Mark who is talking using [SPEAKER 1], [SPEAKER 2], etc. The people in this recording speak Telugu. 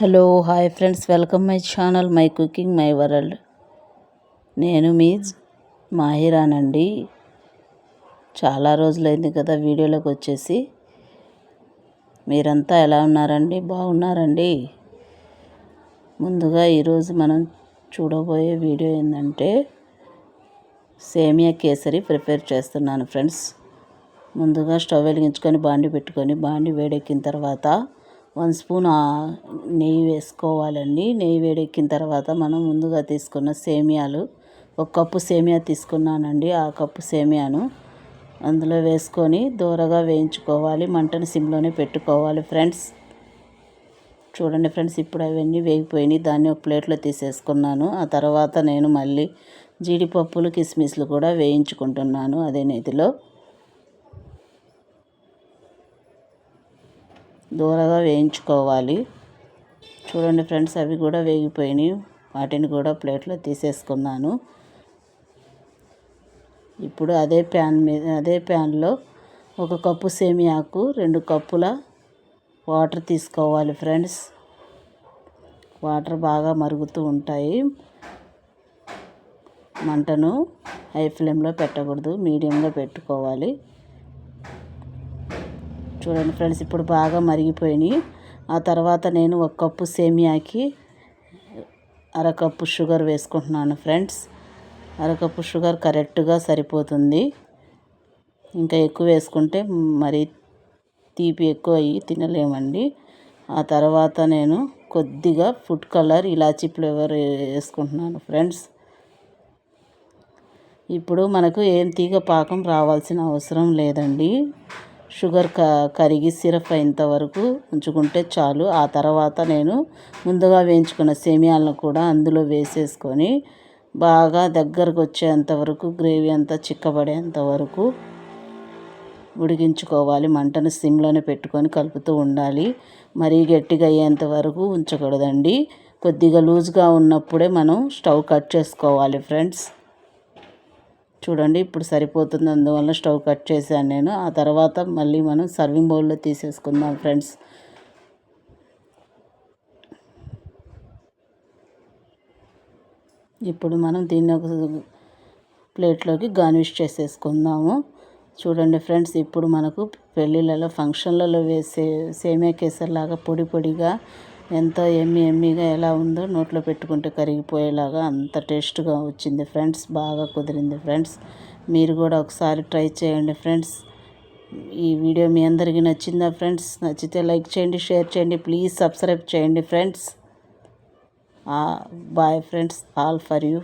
[SPEAKER 1] Hello hi friends. Welcome my channel my cooking my world. నేను మీ మాహిరానండి. చాలా రోజులైంది కదా వీడియోలోకి వచ్చేసి. మీరంతా ఎలా ఉన్నారండి? బాగున్నారండి? ముందుగా ఈరోజు మనం చూడబోయే వీడియో ఏంటంటే సేమియా కేసరి ప్రిపేర్ చేస్తున్నాను ఫ్రెండ్స్. ముందుగా స్టవ్ వెలిగించుకొని బాండి పెట్టుకొని బాండి వేడెక్కిన తర్వాత వన్ స్పూన్ నెయ్యి వేసుకోవాలండి. నెయ్యి వేడెక్కిన తర్వాత మనం ముందుగా తీసుకున్న సేమియాలు ఒక కప్పు సేమియా తీసుకున్నానండి ఆ కప్పు సేమియాను అందులో వేసుకొని దూరగా వేయించుకోవాలి మంటను సిమ్లోనే పెట్టుకోవాలి. ఫ్రెండ్స్ చూడండి ఫ్రెండ్స్ ఇప్పుడు అవన్నీ వేగిపోయినాయి. దాన్ని ఒక ప్లేట్లో తీసేసుకున్నాను. ఆ తర్వాత నేను మళ్ళీ జీడిపప్పులు కిస్మిస్లు కూడా వేయించుకుంటున్నాను అదే నెతిలో. దూరగా వేయించుకోవాలి. చూడండి ఫ్రెండ్స్ అవి కూడా వేగిపోయినాయి. వాటిని కూడా ప్లేట్లో తీసేసుకున్నాను. ఇప్పుడు అదే ప్యాన్ మీద అదే ప్యాన్లో ఒక కప్పు సేమియాకు రెండు కప్పుల వాటర్ తీసుకోవాలి ఫ్రెండ్స్. వాటర్ బాగా మరుగుతూ ఉంటాయి. మంటను హై ఫ్లేమ్లో పెట్టకూడదు మీడియంగా పెట్టుకోవాలి. చూడండి ఫ్రెండ్స్ ఇప్పుడు బాగా మరిగిపోయినాయి. ఆ తర్వాత నేను ఒక కప్పు సేమియాకి అరకప్పు షుగర్ వేసుకుంటున్నాను ఫ్రెండ్స్. అరకప్పు షుగర్ కరెక్ట్గా సరిపోతుంది. ఇంకా ఎక్కువ వేసుకుంటే మరి తీపి ఎక్కువ అయ్యి తినలేమండి. ఆ తర్వాత నేను కొద్దిగా ఫుడ్ కలర్ ఇలాచీ ఫ్లేవర్ వేసుకుంటున్నాను ఫ్రెండ్స్. ఇప్పుడు మనకు ఏం తీగ పాకం రావాల్సిన అవసరం లేదండి. షుగర్ క కరిగి సిరప్ అయ్యేంత వరకు ఉంచుకుంటే చాలు. ఆ తర్వాత నేను ముందుగా వేయించుకున్న సేమియాలను కూడా అందులో వేసేసుకొని బాగా దగ్గరకు వచ్చేంత వరకు గ్రేవీ అంతా చిక్కబడేంత వరకు ఉడికించుకోవాలి. మంటను సిమ్లోనే పెట్టుకొని కలుపుతూ ఉండాలి. మరీ గట్టిగా అయ్యేంత వరకు ఉంచకూడదండి. కొద్దిగా లూజ్గా ఉన్నప్పుడే మనం స్టవ్ కట్ చేసుకోవాలి ఫ్రెండ్స్. చూడండి ఇప్పుడు సరిపోతుంది. అందువల్ల స్టవ్ కట్ చేశాను నేను. ఆ తర్వాత మళ్ళీ మనం సర్వింగ్ బౌల్లో తీసేసుకుందాం ఫ్రెండ్స్. ఇప్పుడు మనం దీన్ని ఒక ప్లేట్లోకి గార్నిష్ చేసేసుకుందాము. చూడండి ఫ్రెండ్స్ ఇప్పుడు మనకు పెళ్ళిళ్ళలో ఫంక్షన్లలో వేసే సేమియా కేసర్లాగా పొడి పొడిగా ఎంతో ఎమ్మి ఎమ్మిగా ఎలా ఉందో నోట్లో పెట్టుకుంటే కరిగిపోయేలాగా అంత టేస్ట్గా వచ్చింది ఫ్రెండ్స్ బాగా కుదిరింది ఫ్రెండ్స్. మీరు కూడా ఒకసారి ట్రై చేయండి ఫ్రెండ్స్. ఈ వీడియో మీ అందరికీ నచ్చిందా ఫ్రెండ్స్? నచ్చితే లైక్ చేయండి షేర్ చేయండి ప్లీజ్ సబ్స్క్రైబ్ చేయండి friends. Bye friends all for you.